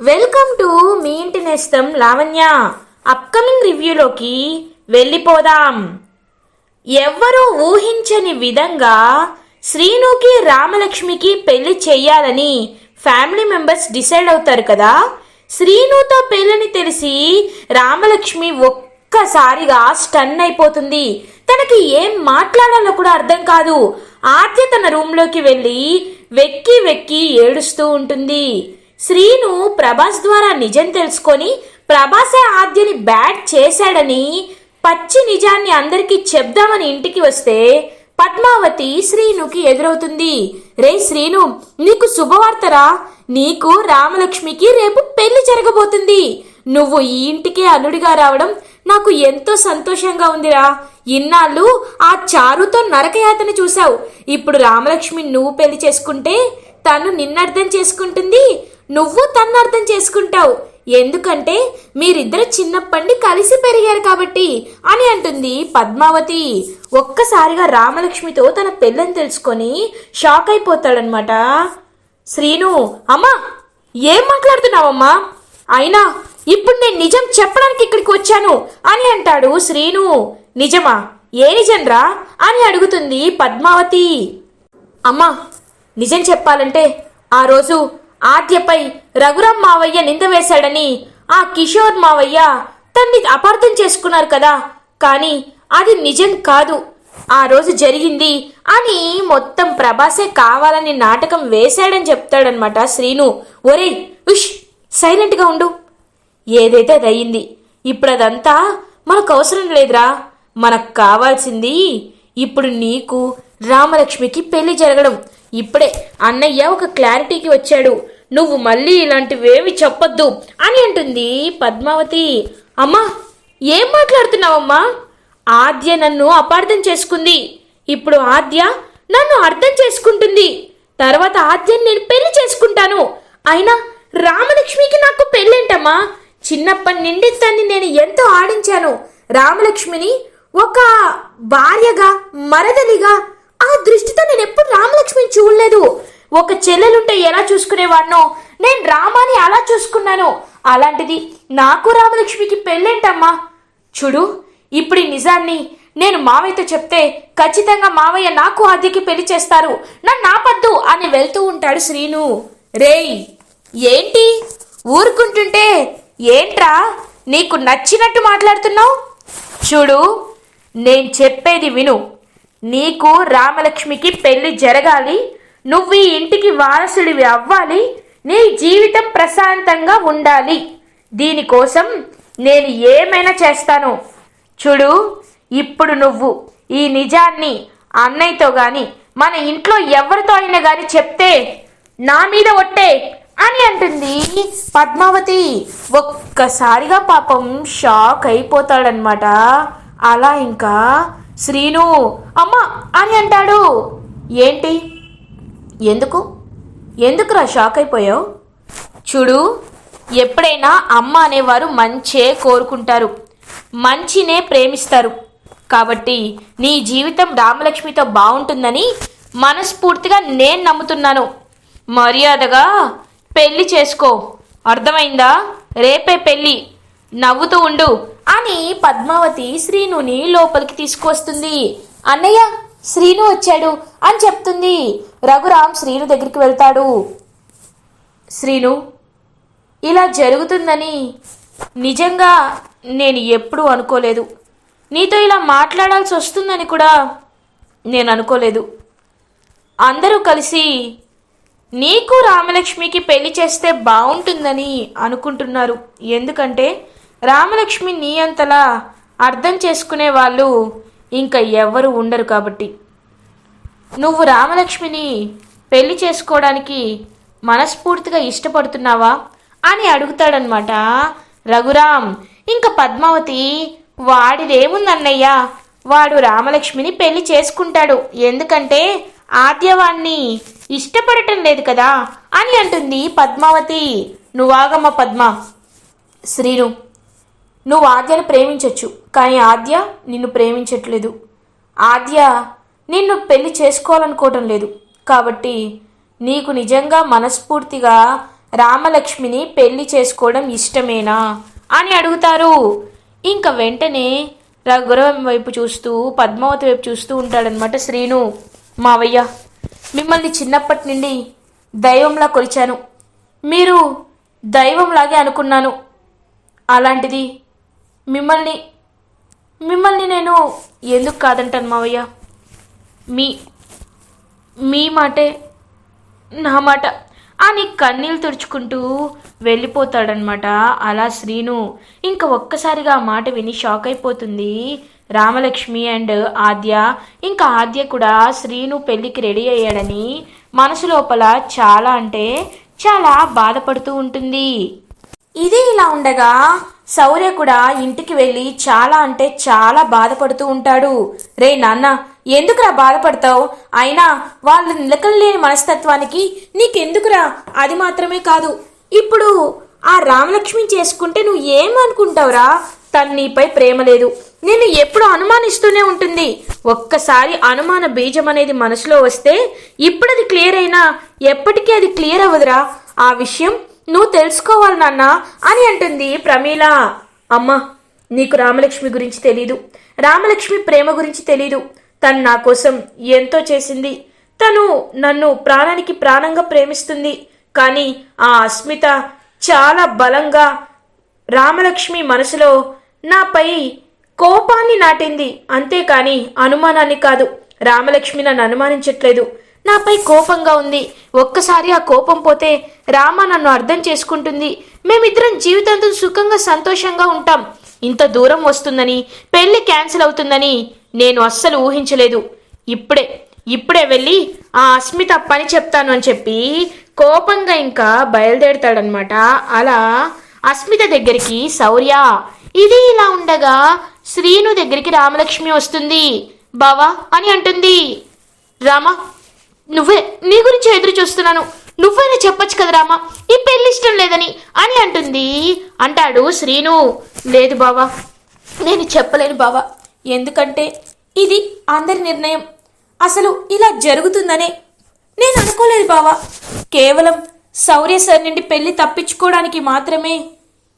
Welcome to me ఇంటి నేస్తం Lavanya. Upcoming రివ్యూలోకి వెళ్ళిపోదాం. ఎవ్వరూ ఊహించని విధంగా శ్రీనుకి రామలక్ష్మికి పెళ్ళి చెయ్యాలని ఫ్యామిలీ మెంబర్స్ డిసైడ్ అవుతారు కదా? శ్రీనుతో పెళ్ళని తెలిసి రామలక్ష్మి ఒక్కసారిగా స్టన్ అయిపోతుంది. తనకి ఏం మాట్లాడాలో కూడా అర్థం కాదు. ఆద్య తన రూమ్లోకి వెళ్ళి వెక్కి వెక్కి ఏడుస్తూ ఉంటుంది. శ్రీను ప్రభాస్ ద్వారా నిజం తెలుసుకొని ప్రభాసే ఆద్యని బ్యాట్ చేశాడని పచ్చి నిజాన్ని అందరికీ చెప్దామని ఇంటికి వస్తే పద్మావతి శ్రీనుకి ఎదురవుతుంది. రే శ్రీను నీకు శుభవార్తరా? నీకు రామలక్ష్మికి రేపు పెళ్ళి జరగబోతుంది. నువ్వు ఈ ఇంటికే అల్లుడిగా రావడం నాకు ఎంతో సంతోషంగా ఉందిరా. ఇన్నాళ్ళు ఆ చారుతో నరకయాతన చూశావు. ఇప్పుడు రామలక్ష్మి నువ్వు పెళ్ళి చేసుకుంటే తను నిన్నర్థం చేసుకుంటుంది. నువ్వు తన్ను అర్థం చేసుకుంటావు. ఎందుకంటే మీరిద్దరు చిన్నప్పటి కలిసి పెరిగారు కాబట్టి అని అంటుంది పద్మావతి. ఒక్కసారిగా రామలక్ష్మితో తన పెళ్ళని తెలుసుకొని షాక్ అయిపోతాడనమాట శ్రీను అమ్మా ఏం మాట్లాడుతున్నావమ్మా? అయినా ఇప్పుడు నేను నిజం చెప్పడానికి ఇక్కడికి వచ్చాను అని అంటాడు శ్రీను. నిజమా? ఏ నిజంరా? అని అడుగుతుంది పద్మావతి. అమ్మా నిజం చెప్పాలంటే ఆ రోజు ఆద్యపై రఘురాం మావయ్య నింద వేశాడని ఆ కిషోర్ మావయ్య తన్ని అపార్థం చేసుకున్నారు కదా. కానీ అది నిజం కాదు. ఆ రోజు జరిగింది అని మొత్తం ప్రభాసే కావాలని నాటకం వేశాడని చెప్తాడనమాట శ్రీను. ఒరే ఉష్ సైలెంట్గా ఉండు. ఏదైతే అది అయింది ఇప్పుడు అదంతా మనకు అవసరం లేదురా. మనకు కావాల్సింది ఇప్పుడు నీకు రామలక్ష్మికి పెళ్ళి జరగడం. ఇప్పుడే అన్నయ్య ఒక క్లారిటీకి వచ్చాడు. నువ్వు మళ్ళీ ఇలాంటివేమి చెప్పొద్దు అని అంటుంది పద్మావతి. అమ్మా ఏం మాట్లాడుతున్నావమ్మా? ఆద్య నన్ను అపార్థం చేసుకుంది. ఇప్పుడు ఆద్య నన్ను అర్థం చేసుకుంటుంది. తర్వాత ఆద్యని నేను పెళ్ళి చేసుకుంటాను. అయినా రామలక్ష్మికి నాకు పెళ్ళేంటమ్మా? చిన్నప్పటి నుండి తన్ని నేను ఎంతో ఆడించాను. రామలక్ష్మిని ఒక భార్యగా మరదలిగా ఆ దృష్టితో నేను ఎప్పుడు రామలక్ష్మిని చూడలేదు. ఒక చెల్లెలుంటే ఎలా చూసుకునేవాడినో? నేను రామాని అలా చూసుకున్నాను. అలాంటిది నాకు రామలక్ష్మికి పెళ్ళేంటమ్మా? చూడు ఇప్పుడు నిజాన్ని నేను మావయ్యతో చెప్తే ఖచ్చితంగా మావయ్య నాకు అద్దెకి పెళ్ళి చేస్తారు. నన్ను నాపద్దు అని వెళ్తూ ఉంటాడు శ్రీను. రేయ్ ఏంటి? ఊరుకుంటుంటే ఏంట్రా? నీకు నచ్చినట్టు మాట్లాడుతున్నావు? చూడు నేను చెప్పేది విను. నీకు రామలక్ష్మికి పెళ్ళి జరగాలి నువ్వు ఈ ఇంటికి వారసుడివి అవ్వాలి నీ జీవితం ప్రశాంతంగా ఉండాలి. దీనికోసం నేను ఏమైనా చేస్తాను? చూడు ఇప్పుడు నువ్వు ఈ నిజాన్ని అన్నయ్యతో గాని మన ఇంట్లో ఎవరితో అయినా గాని చెప్తే నా మీద ఒట్టే అని అంటుంది. పద్మావతి ఒక్కసారిగా పాపం షాక్ అయిపోతాడనమాట అలా ఇంకా శ్రీను అమ్మ అని అంటాడు. ఏంటి? ఎందుకు? ఎందుకురా షాక్ అయిపోయావు? చూడు ఎప్పుడైనా అమ్మ అనేవారు మంచే కోరుకుంటారు. మంచినే ప్రేమిస్తారు. కాబట్టి నీ జీవితం రామలక్ష్మితో బాగుంటుందని మనస్ఫూర్తిగా నేను నమ్ముతున్నాను. మర్యాదగా పెళ్ళి చేసుకో. అర్థమైందా? రేపే పెళ్ళి నవ్వుతూ ఉండు. అని పద్మావతి శ్రీనుని లోపలికి తీసుకువస్తుంది. అన్నయ్య శ్రీను వచ్చాడు అని చెప్తుంది. రఘురామ్ శ్రీను దగ్గరికి వెళ్తాడు. శ్రీను ఇలా జరుగుతుందని నిజంగా నేను ఎప్పుడూ అనుకోలేదు. నీతో ఇలా మాట్లాడాల్సి వస్తుందని కూడా నేను అనుకోలేదు. అందరూ కలిసి నీకు రామలక్ష్మికి పెళ్ళి చేస్తే బాగుంటుందని అనుకుంటున్నారు. ఎందుకంటే రామలక్ష్మి నీ అంతలా అర్థం చేసుకునే వాళ్ళు ఇంకా ఎవ్వరు ఉండరు కాబట్టి. నువ్వు రామలక్ష్మిని పెళ్ళి చేసుకోవడానికి మనస్ఫూర్తిగా ఇష్టపడుతున్నావా? అని అడుగుతాడనమాట రఘురామ్ ఇంకా పద్మావతి వాడిదేముందన్నయ్యా? వాడు రామలక్ష్మిని పెళ్ళి చేసుకుంటాడు. ఎందుకంటే ఆద్యవాణ్ణి ఇష్టపడటం లేదు కదా అని అంటుంది పద్మావతి. నువ్వాగమ్మ పద్మ. శ్రీను నువ్వు ఆద్యను ప్రేమించవచ్చు కానీ ఆద్య నిన్ను ప్రేమించట్లేదు. ఆద్య నిన్ను పెళ్ళి చేసుకోవాలనుకోవటం లేదు. కాబట్టి నీకు నిజంగా మనస్ఫూర్తిగా రామలక్ష్మిని పెళ్ళి చేసుకోవడం ఇష్టమేనా? అని అడుగుతారు. ఇంకా వెంటనే రఘురాం వైపు చూస్తూ పద్మావతి వైపు చూస్తూ ఉంటాడనమాట శ్రీను. మావయ్య మిమ్మల్ని చిన్నప్పటి నుండి దైవంలా కొలిచాను. మీరు దైవంలాగే అనుకున్నాను. అలాంటిది మిమ్మల్ని మిమ్మల్ని నేను ఎందుకు కాదంటాను మావయ్య? మీ మీ మాటే నా మాట. అని కన్నీళ్ళు తుడుచుకుంటూ వెళ్ళిపోతాడనమాట అలా శ్రీను. ఇంకా ఒక్కసారిగా ఆ మాట విని షాక్ అయిపోతుంది. రామలక్ష్మి అండ్ ఆద్య ఇంకా ఆద్య కూడా శ్రీను పెళ్ళికి రెడీ అయ్యాడని మనసు లోపల చాలా అంటే చాలా బాధపడుతూ ఉంటుంది. ఇది ఇలా ఉండగా శౌర్య కూడా ఇంటికి వెళ్ళి చాలా అంటే చాలా బాధపడుతూ ఉంటాడు. రే నాన్న ఎందుకురా బాధపడతావు? అయినా వాళ్ళ నిలకలేని మనస్తత్వానికి నీకెందుకురా? అది మాత్రమే కాదు. ఇప్పుడు ఆ రామలక్ష్మి చేసుకుంటే నువ్వు ఏమనుకుంటావురా? తను నీపై ప్రేమ లేదు. నేను ఎప్పుడు అనుమానిస్తూనే ఉంటుంది. ఒక్కసారి అనుమాన బీజం అనేది మనసులో వస్తే ఇప్పుడు అది క్లియర్ అయినా ఎప్పటికీ అది క్లియర్ అవ్వదురా. ఆ విషయం నువ్వు తెలుసుకోవాలి నాన్న అని అంటుంది ప్రమీల. అమ్మ నీకు రామలక్ష్మి గురించి తెలీదు. రామలక్ష్మి ప్రేమ గురించి తెలీదు. తను నా కోసం ఎంతో చేసింది. తను నన్ను ప్రాణానికి ప్రాణంగా ప్రేమిస్తుంది. కానీ ఆ అస్మిత చాలా బలంగా రామలక్ష్మి మనసులో నాపై కోపాన్ని నాటింది. అంతేకాని అనుమానాన్ని కాదు. రామలక్ష్మి నన్ను అనుమానించట్లేదు. నాపై కోపంగా ఉంది. ఒక్కసారి ఆ కోపం పోతే రామ నన్ను అర్థం చేసుకుంటుంది. మేమిద్దరం జీవితాంతం సుఖంగా సంతోషంగా ఉంటాం. ఇంత దూరం వస్తుందని పెళ్ళి క్యాన్సిల్ అవుతుందని నేను అస్సలు ఊహించలేదు. ఇప్పుడే ఇప్పుడే వెళ్ళి ఆ అస్మిత పని చెప్తాను అని చెప్పి కోపంగా ఇంకా బయలుదేరుతాడనమాట అలా అస్మిత దగ్గరికి శౌర్య ఇది ఇలా ఉండగా శ్రీను దగ్గరికి రామలక్ష్మి వస్తుంది. బావా అని అంటుంది. రామా నువ్వే నీ గురించి ఎదురు చూస్తున్నాను. నువ్వైనా చెప్పొచ్చు కదా రామా? ఈ పెళ్ళి ఇష్టం లేదని అని అంటుంది. అంటాడు శ్రీను. లేదు బావా నేను చెప్పలేను బావా. ఎందుకంటే ఇది అందరి నిర్ణయం. అసలు ఇలా జరుగుతుందనే నేను అనుకోలేదు బావా. కేవలం శౌర్య సార్ నుండి పెళ్ళి తప్పించుకోవడానికి మాత్రమే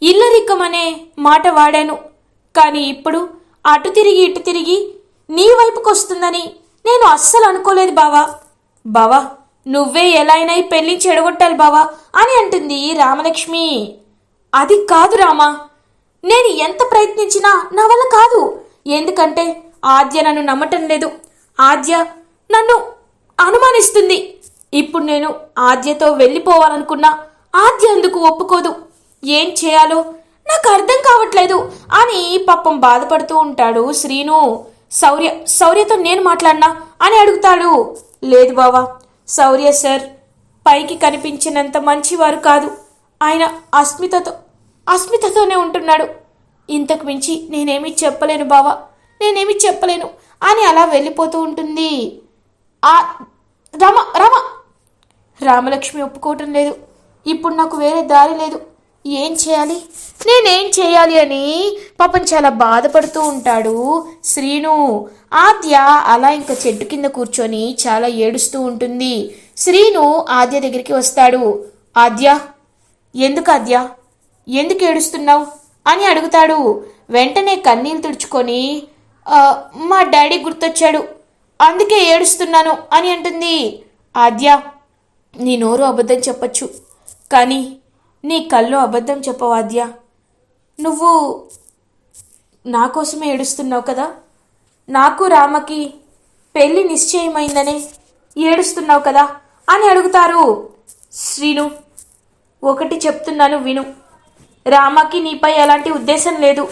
ఇల్లరికం అనే మాట వాడాను. కానీ ఇప్పుడు అటు తిరిగి ఇటు తిరిగి నీ వైపుకొస్తుందని నేను అస్సలు అనుకోలేదు బావా. బావా నువ్వే ఎలా అయినా ఈ పెళ్ళి చెడగొట్టాలి బావా అని అంటుంది రామలక్ష్మి. అది కాదు రామా నేను ఎంత ప్రయత్నించినా నా వల్ల కాదు. ఎందుకంటే ఆద్య నన్ను నమ్మటం లేదు. ఆద్య నన్ను అనుమానిస్తుంది. ఇప్పుడు నేను ఆద్యతో వెళ్ళిపోవాలనుకున్నా ఆద్య అందుకు ఒప్పుకోదు. ఏం చేయాలో నాకు అర్థం కావట్లేదు అని పాపం బాధపడుతూ ఉంటాడు శ్రీను. శౌర్య శౌర్యతో నేను మాట్లాడినా అని అడుగుతాడు. లేదు బావా శౌర్య సార్ పైకి కనిపించినంత మంచివారు కాదు. ఆయన అస్మితతో అస్మితతోనే ఉంటున్నాడు. ఇంతకు మించి నేనేమీ చెప్పలేను బావా నేనేమి చెప్పలేను. అని అలా వెళ్ళిపోతూ ఉంటుంది. ఆ రమ రమ! రామలక్ష్మి ఒప్పుకోవటం లేదు. ఇప్పుడు నాకు వేరే దారి లేదు. ఏం చేయాలి? నేనేం చేయాలి అని పాపం చాలా బాధపడుతూ ఉంటాడు శ్రీను. ఆద్య అలా ఇంకా చెట్టు కింద కూర్చొని చాలా ఏడుస్తూ ఉంటుంది. శ్రీను ఆద్య దగ్గరికి వస్తాడు. ఆద్య ఎందుకు ఆద్య? ఎందుకు ఏడుస్తున్నావు? అని అడుగుతాడు. వెంటనే కన్నీళ్ళు తుడుచుకొని మా డాడీ గుర్తొచ్చాడు. అందుకే ఏడుస్తున్నాను అని అంటుంది. ఆద్య నీ నోరు అబద్ధం చెప్పచ్చు. కానీ నీ కళ్ళు అబద్ధం చెప్పవాద్యా నువ్వు నా కోసమే ఏడుస్తున్నావు కదా? నాకు రామకి పెళ్ళి నిశ్చయమైందనే ఏడుస్తున్నావు కదా? అని అడుగుతారు. శ్రీను ఒకటి చెప్తున్నాను విను. రామకి నీపై అలాంటి ఉద్దేశం లేదు.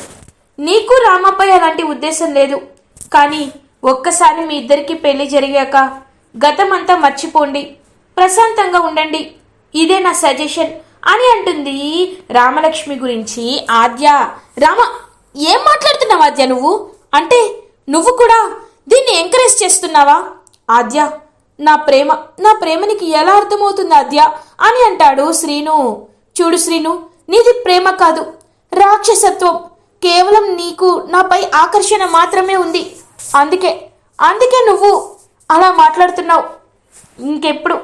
నీకు రామపై అలాంటి ఉద్దేశం లేదు. కానీ ఒక్కసారి మీ ఇద్దరికి పెళ్ళి జరిగాక గతమంతా మర్చిపోండి. ప్రశాంతంగా ఉండండి. ఇదే నా సజెషన్. అని అంటుంది రామలక్ష్మి గురించి ఆద్య. రామ ఏం మాట్లాడుతున్నావు ఆద్య నువ్వు? అంటే నువ్వు కూడా దీన్ని ఎంకరేజ్ చేస్తున్నావా? ఆద్య నా ప్రేమ నా ప్రేమ నీకు ఎలా అర్థమవుతుంది ఆద్య అని అంటాడు శ్రీను. చూడు శ్రీను నీది ప్రేమ కాదు రాక్షసత్వం. కేవలం నీకు నాపై ఆకర్షణ మాత్రమే ఉంది. అందుకే అందుకే నువ్వు అలా మాట్లాడుతున్నావు. ఇంకెప్పుడు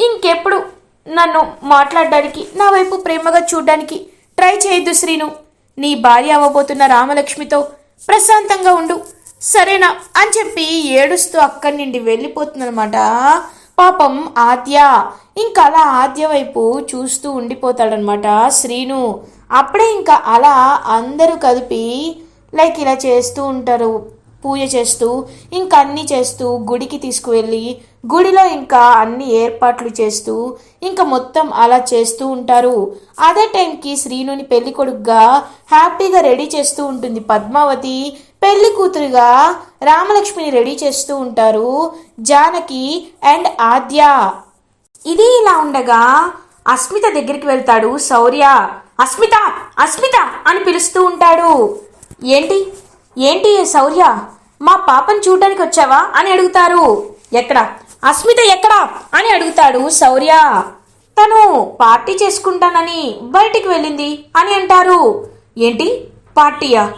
ఇంకెప్పుడు నన్ను మాట్లాడడానికి నా వైపు ప్రేమగా చూడ్డానికి ట్రై చేయొద్దు శ్రీను. నీ భార్య అవ్వబోతున్న రామలక్ష్మితో ప్రశాంతంగా ఉండు. సరేనా? అని చెప్పి ఏడుస్తూ అక్కడి నుండి వెళ్ళిపోతుందనమాట పాపం ఆద్య. ఇంకా అలా ఆద్య వైపు చూస్తూ ఉండిపోతాడనమాట శ్రీను. అప్పుడే ఇంకా అలా అందరూ కలిపి లైక్ ఇలా చేస్తూ ఉంటారు. పూజ చేస్తూ ఇంకా అన్నీ చేస్తూ గుడికి తీసుకువెళ్ళి గుడిలో ఇంకా అన్ని ఏర్పాట్లు చేస్తూ ఇంకా మొత్తం అలా చేస్తూ ఉంటారు. అదే టైంకి శ్రీనుని పెళ్ళి కొడుకుగా హ్యాపీగా రెడీ చేస్తూ ఉంటుంది పద్మావతి. పెళ్ళి కూతురుగా రామలక్ష్మిని రెడీ చేస్తూ ఉంటారు జానకి అండ్ ఆద్య. ఇది ఇలా ఉండగా అస్మిత దగ్గరికి వెళ్తాడు శౌర్య. అస్మిత అస్మిత అని పిలుస్తూ ఉంటాడు. ఏంటి? ఏంటి శౌర్య? మా పాపను చూడడానికి వచ్చావా అని అడుగుతారు. ఎక్కడ? అస్మిత ఎక్కడా? అని అడుగుతాడు శౌర్య. తను పార్టీ చేసుకుంటానని బయటికి వెళ్ళింది అని అంటారు. ఏంటి? పార్టీయా?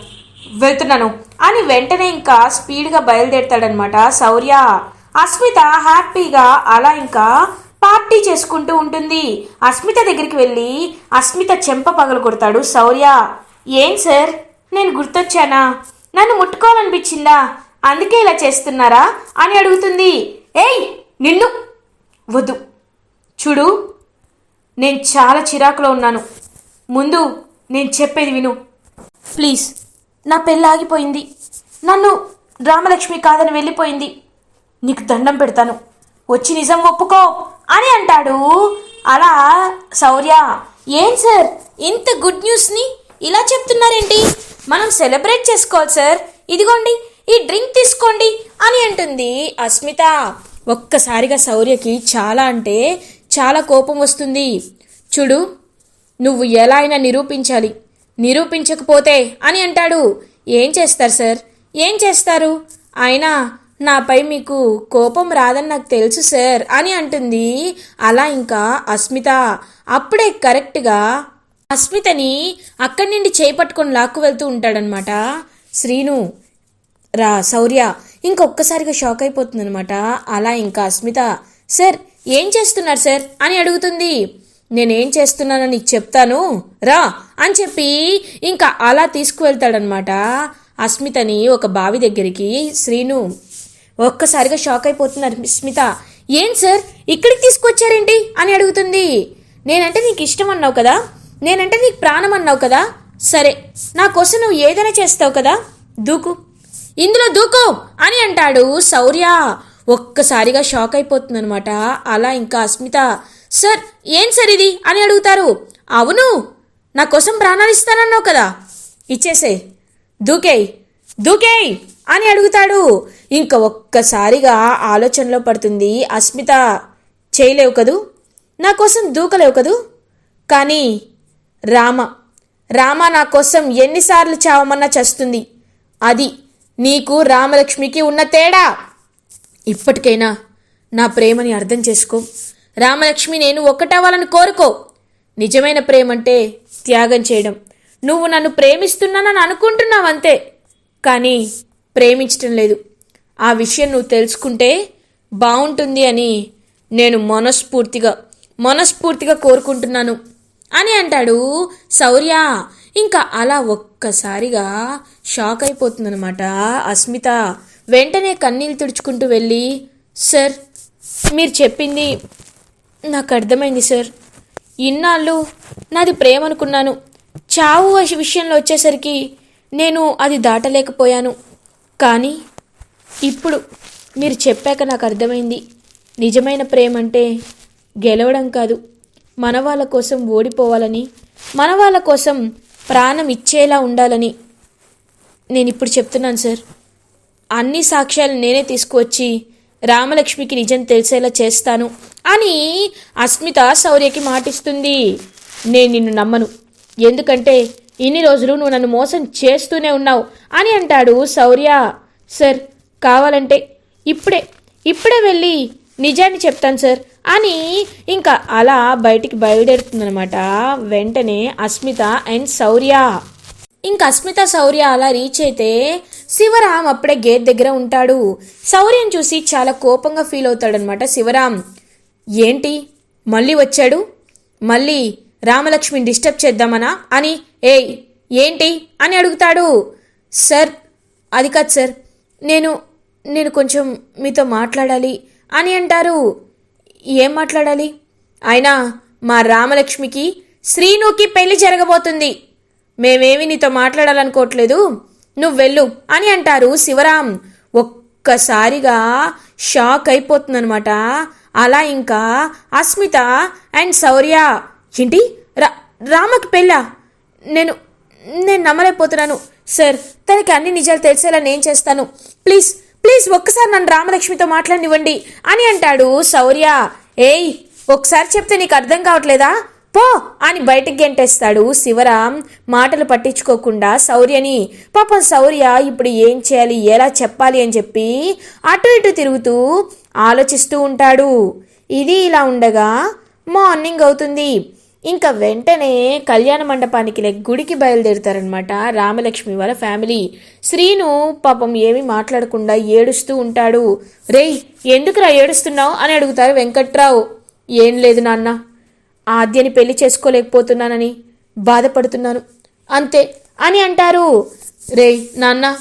వెళ్తున్నాను. అని వెంటనే ఇంకా స్పీడ్గా బయలుదేరుతాడనమాట శౌర్య. అస్మిత హ్యాపీగా అలా ఇంకా పార్టీ చేసుకుంటూ ఉంటుంది. అస్మిత దగ్గరికి వెళ్ళి అస్మిత చెంప పగలు కొడతాడు శౌర్య. ఏం సార్? నేను గుర్తొచ్చానా? నన్ను ముట్టుకోవాలనిపించిందా? అందుకే ఇలా చేస్తున్నారా? అని అడుగుతుంది. ఏయ్ నిన్ను. వద్దు. చూడు నేను చాలా చిరాకులో ఉన్నాను. ముందు నేను చెప్పేది విను. ప్లీజ్ నా పెళ్ళి ఆగిపోయింది. నన్ను రామలక్ష్మి కాదని వెళ్ళిపోయింది. నీకు దండం పెడతాను. వచ్చి నిజం ఒప్పుకో అని అంటాడు. అలా శౌర్య ఏం సార్ ఇంత గుడ్ న్యూస్ని ఇలా చెప్తున్నారేంటి? మనం సెలబ్రేట్ చేసుకోవాలి సార్. ఇదిగోండి ఈ డ్రింక్ తీసుకోండి అని అంటుంది అస్మిత. ఒక్కసారిగా శౌర్యకి చాలా అంటే చాలా కోపం వస్తుంది. చూడు నువ్వు ఎలా అయినా నిరూపించాలి. నిరూపించకపోతే అని అంటాడు. ఏం చేస్తారు సార్? ఏం చేస్తారు? అయినా నాపై మీకు కోపం రాదని నాకు తెలుసు సార్ అని అంటుంది. అలా ఇంకా అస్మిత. అప్పుడే కరెక్ట్గా అస్మితని అక్కడి నుండి చేపట్టుకొని లాక్కు వెళ్తూ ఉంటాడనమాట శ్రీను రా శౌర్య ఇంకొక్కసారిగా షాక్ అయిపోతుంది అనమాట అలా ఇంకా అస్మిత సార్ ఏం చేస్తున్నారు సార్? అని అడుగుతుంది. నేనేం చేస్తున్నానని నీకు చెప్తాను. రా అని చెప్పి ఇంకా అలా తీసుకువెళ్తాడనమాట అస్మితని ఒక బావి దగ్గరికి శ్రీను ఒక్కసారిగా షాక్ అయిపోతున్నారు స్మిత ఏం సార్? ఇక్కడికి తీసుకొచ్చారేంటి? అని అడుగుతుంది. నేనంటే నీకు ఇష్టం అన్నావు కదా? నేనంటే నీకు ప్రాణం అన్నావు కదా? సరే నా కోసం నువ్వు ఏదైనా చేస్తావు కదా? దూకు. ఇందులో దూకు అని అంటాడు శౌర్య. ఒక్కసారిగా షాక్ అయిపోతుందనమాట అలా ఇంకా అస్మిత సార్ ఏం సార్ ఇది? అని అడుగుతారు. అవును నా కోసం ప్రాణాలు ఇస్తానన్నావు కదా. ఇచ్చేసే దూకేయ్ దూకేయ్ అని అడుగుతాడు. ఇంకా ఒక్కసారిగా ఆలోచనలో పడుతుంది అస్మిత. చేయలేవు కదూ? నా కోసం దూకలేవు కదూ? కానీ రామ రామ నా కోసం ఎన్నిసార్లు చావమన్నా చస్తుంది. అది నీకు రామలక్ష్మికి ఉన్న తేడా? ఇప్పటికైనా నా ప్రేమని అర్థం చేసుకో. రామలక్ష్మి నేను ఒక్కటవ్వాలని కోరుకో. నిజమైన ప్రేమంటే త్యాగం చేయడం. నువ్వు నన్ను ప్రేమిస్తున్నానని అనుకుంటున్నావు అంతే. కానీ ప్రేమించటం లేదు. ఆ విషయం నువ్వు తెలుసుకుంటే బాగుంటుంది అని నేను మనస్ఫూర్తిగా మనస్ఫూర్తిగా కోరుకుంటున్నాను. అని అంటాడు శౌర్య. ఇంకా అలా ఒక్కసారిగా షాక్ అయిపోతుందనమాట అస్మిత వెంటనే కన్నీళ్ళు తుడుచుకుంటూ వెళ్ళి సార్ మీరు చెప్పింది నాకు అర్థమైంది సార్. ఇన్నాళ్ళు నాది ప్రేమ అనుకున్నాను. చావు విషయంలో వచ్చేసరికి నేను అది దాటలేకపోయాను. కానీ ఇప్పుడు మీరు చెప్పాక నాకు అర్థమైంది. నిజమైన ప్రేమ అంటే గెలవడం కాదు. మన వాళ్ళ కోసం ఓడిపోవాలని మన వాళ్ళ కోసం ప్రాణం ఇచ్చేలా ఉండాలని నేను ఇప్పుడు చెప్తున్నాను సార్. అన్ని సాక్ష్యాలు నేనే తీసుకువచ్చి రామలక్ష్మికి నిజం తెలిసేలా చేస్తాను అని అస్మిత శౌర్యకి మాటిస్తుంది. నేను నిన్ను నమ్మను. ఎందుకంటే ఇన్ని రోజులు నువ్వు నన్ను మోసం చేస్తూనే ఉన్నావు అని అంటాడు శౌర్య. సార్ కావాలంటే ఇప్పుడే ఇప్పుడే వెళ్ళి నిజాన్ని చెప్తాను సార్. అని ఇంకా అలా బయటికి బయలుదేరుతుందనమాట వెంటనే అస్మిత అండ్ శౌర్య. ఇంకా అస్మిత శౌర్య అలా రీచ్ అయితే శివరాం అప్పుడే గేట్ దగ్గర ఉంటాడు. శౌర్యం చూసి చాలా కోపంగా ఫీల్ అవుతాడనమాట శివరాం ఏంటి? మళ్ళీ వచ్చాడు? మళ్ళీ రామలక్ష్మిని డిస్టర్బ్ చేద్దామనా? అని ఏయ్ ఏంటి? అని అడుగుతాడు. సార్ అది కాదు సార్. నేను నేను కొంచెం మీతో మాట్లాడాలి అని అంటారు. ఏం మాట్లాడాలి? అయినా మా రామలక్ష్మికి శ్రీనుకి పెళ్ళి జరగబోతుంది. మేమేమి నీతో మాట్లాడాలనుకోవట్లేదు? నువ్వు వెళ్ళు అని అంటారు శివరాం. ఒక్కసారిగా షాక్ అయిపోతుందనమాట అలా ఇంకా అస్మిత అండ్ శౌర్య. ఏంటి? రా రామకి పెళ్ళా? నేను నేను నమ్మలేకపోతున్నాను. సార్ తనకి అన్ని నిజాలు తెలిసేలా నేను చేస్తాను. ప్లీజ్ ప్లీజ్ ఒక్కసారి నన్ను రామలక్ష్మితో మాట్లాడినివ్వండి అని అంటాడు శౌర్య. ఏయ్ ఒకసారి చెప్తే నీకు అర్థం కావట్లేదా? పో అని బయటకు గెంటేస్తాడు శివరాం మాటలు పట్టించుకోకుండా శౌర్యని పాపం శౌర్య ఇప్పుడు ఏం చేయాలి ఎలా చెప్పాలి అని చెప్పి అటు ఇటు తిరుగుతూ ఆలోచిస్తూ ఉంటాడు. ఇది ఇలా ఉండగా మార్నింగ్ అవుతుంది. ఇంకా వెంటనే కళ్యాణ మండపానికి లైక్ గుడికి బయలుదేరుతారనమాట రామలక్ష్మి వాళ్ళ ఫ్యామిలీ శ్రీను పాపం ఏమీ మాట్లాడకుండా ఏడుస్తూ ఉంటాడు. రేయ్ ఎందుకురా ఏడుస్తున్నావు? అని అడుగుతారు వెంకట్రావు. ఏం లేదు నాన్న ఆద్యని పెళ్ళి చేసుకోలేకపోతున్నానని బాధపడుతున్నాను. అంతే అని అంటారు. రేయ్ నాన్న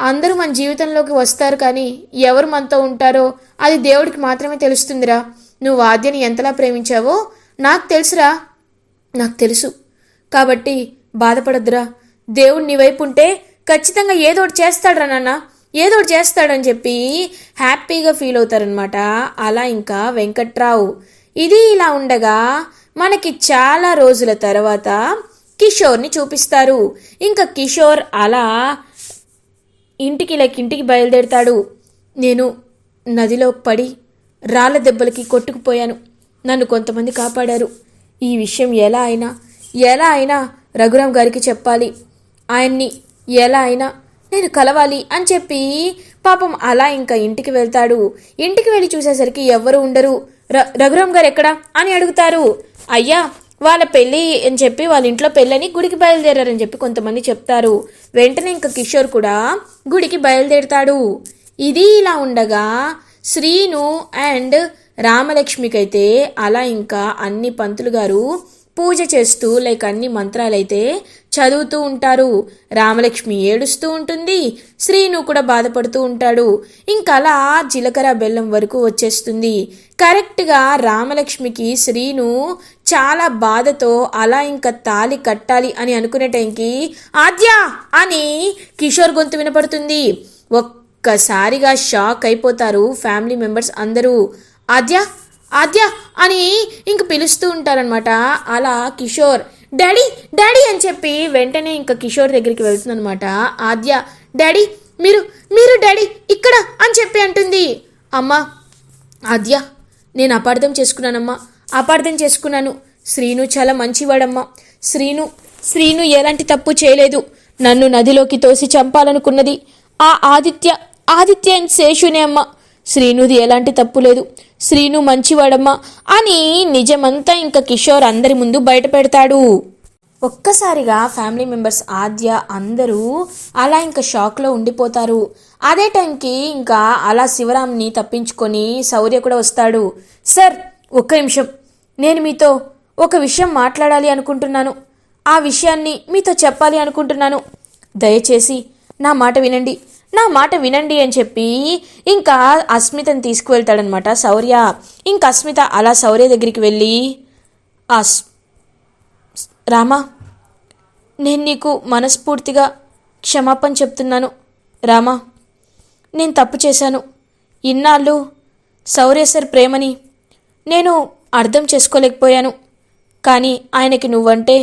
అందరూ మన జీవితంలోకి వస్తారు కానీ ఎవరు మనతో ఉంటారో అది దేవుడికి మాత్రమే తెలుస్తుందిరా. నువ్వు ఆద్యని ఎంతలా ప్రేమించావో? నాకు తెలుసురా నాకు తెలుసు. కాబట్టి బాధపడద్దురా. దేవుడు నీ వైపు ఉంటే ఖచ్చితంగా ఏదో ఒకటి చేస్తాడురా నాన్న. ఏదోటి చేస్తాడని చెప్పి హ్యాపీగా ఫీల్ అవుతారనమాట అలా ఇంకా వెంకట్రావు. ఇది ఇలా ఉండగా మనకి చాలా రోజుల తర్వాత కిషోర్ని చూపిస్తారు. ఇంకా కిషోర్ అలా ఇంటికి లైక్ ఇంటికి బయలుదేరుతాడు. నేను నదిలో పడి రాళ్ళ దెబ్బలకి కొట్టుకుపోయాను. నన్ను కొంతమంది కాపాడారు. ఈ విషయం ఎలా అయినా ఎలా అయినా రఘురామ్ గారికి చెప్పాలి. ఆయన్ని ఎలా అయినా నేను కలవాలి అని చెప్పి పాపం అలా ఇంకా ఇంటికి వెళ్తాడు. ఇంటికి వెళ్ళి చూసేసరికి ఎవ్వరు ఉండరు. ర రఘురామ్ గారు ఎక్కడా అని అడుగుతారు. అయ్యా వాళ్ళ పెళ్ళి అని చెప్పి వాళ్ళ ఇంట్లో పెళ్ళని గుడికి బయలుదేరారని చెప్పి కొంతమంది చెప్తారు. వెంటనే ఇంకా కిషోర్ కూడా గుడికి బయలుదేరుతాడు. ఇది ఇలా ఉండగా శ్రీను అండ్ రామలక్ష్మికైతే అలా ఇంకా అన్ని పంతులు గారు పూజ చేస్తూ లైక్ అన్ని మంత్రాలైతే చదువుతూ ఉంటారు. రామలక్ష్మి ఏడుస్తూ ఉంటుంది శ్రీను కూడా బాధపడుతూ ఉంటాడు. ఇంకా అలా జీలకర్ర బెల్లం వరకు వచ్చేస్తుంది. కరెక్ట్గా రామలక్ష్మికి శ్రీను చాలా బాధతో అలా ఇంకా తాలి కట్టాలి అని అనుకునే టైంకి ఆద్య! అని కిషోర్ గొంతు వినపడుతుంది. ఒక్కసారిగా షాక్ అయిపోతారు ఫ్యామిలీ మెంబర్స్ అందరూ. ఆద్య ఆద్య అని ఇంక పిలుస్తూ ఉంటారనమాట అలా కిషోర్ డాడీ డాడీ అని చెప్పి వెంటనే ఇంకా కిషోర్ దగ్గరికి వెళ్తుందనమాట ఆద్య డాడీ మీరు మీరు డాడీ ఇక్కడ అని చెప్పి అంటుంది. అమ్మా ఆద్య నేను అపార్థం చేసుకున్నానమ్మా అపార్థం చేసుకున్నాను. శ్రీను చాలా మంచివాడమ్మా. శ్రీను శ్రీను ఎలాంటి తప్పు చేయలేదు. నన్ను నదిలోకి తోసి చంపాలనుకున్నది ఆ ఆదిత్య ఆదిత్య అండ్ శేషునే అమ్మ. శ్రీనుది ఎలాంటి తప్పు లేదు. శ్రీను మంచివాడమ్మా అని నిజమంతా ఇంకా కిషోర్ అందరి ముందు బయట పెడతాడు. ఒక్కసారిగా ఫ్యామిలీ మెంబర్స్ ఆద్య అందరూ అలా ఇంకా షాక్లో ఉండిపోతారు. అదే టైంకి ఇంకా అలా శివరాంని తప్పించుకొని శౌర్య కూడా వస్తాడు. సార్ ఒక్క నిమిషం. నేను మీతో ఒక విషయం మాట్లాడాలి అనుకుంటున్నాను. ఆ విషయాన్ని మీతో చెప్పాలి అనుకుంటున్నాను. దయచేసి నా మాట వినండి. నా మాట వినండి అని చెప్పి ఇంకా అస్మితని తీసుకువెళ్తాడనమాట. శౌర్య ఇంకా అస్మిత అలా శౌర్య దగ్గరికి వెళ్ళి అస్ రామా నేను నీకు మనస్ఫూర్తిగా క్షమాపణ చెప్తున్నాను. రామా నేను తప్పు చేశాను. ఇన్నాళ్ళు శౌర్య సార్ ప్రేమని నేను అర్థం చేసుకోలేకపోయాను. కానీ ఆయనకి నువ్వంటే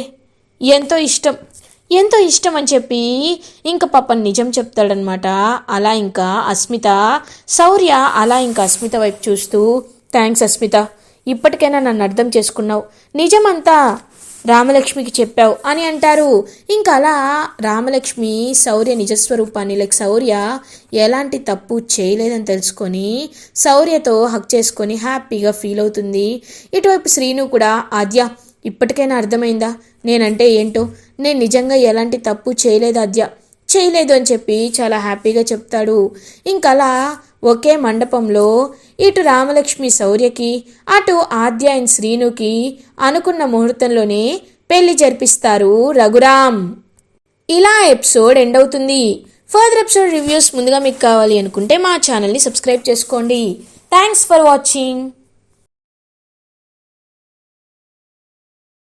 ఎంతో ఇష్టం. ఎంతో ఇష్టం అని చెప్పి ఇంకా పాప నిజం చెప్తాడనమాట అలా ఇంకా అస్మిత శౌర్య అలా ఇంకా అస్మిత వైపు చూస్తూ థ్యాంక్స్ అస్మిత ఇప్పటికైనా నన్ను అర్థం చేసుకున్నావు. నిజమంతా రామలక్ష్మికి చెప్పావు అని అంటారు. ఇంకా అలా రామలక్ష్మి శౌర్య నిజస్వరూపాన్ని లైక్ శౌర్య ఎలాంటి తప్పు చేయలేదని తెలుసుకొని శౌర్యతో హక్ చేసుకొని హ్యాపీగా ఫీల్ అవుతుంది. ఇటువైపు శ్రీను కూడా ఆద్య ఇప్పటికైనా అర్థమైందా? నేనంటే ఏంటో? నేను నిజంగా ఎలాంటి తప్పు చేయలేదు అద్య చేయలేదు అని చెప్పి చాలా హ్యాపీగా చెప్తాడు. ఇంకలా అలా ఒకే మండపంలో ఇటు రామలక్ష్మి శౌర్యకి అటు ఆద్యాయన్ శ్రీనుకి అనుకున్న ముహూర్తంలోనే పెళ్ళి జరిపిస్తారు రఘురామ్. ఇలా ఎపిసోడ్ ఎండ్ అవుతుంది. ఫర్దర్ ఎపిసోడ్ రివ్యూస్ ముందుగా మీకు కావాలి అనుకుంటే మా ఛానల్ని సబ్స్క్రైబ్ చేసుకోండి. Thanks for watching.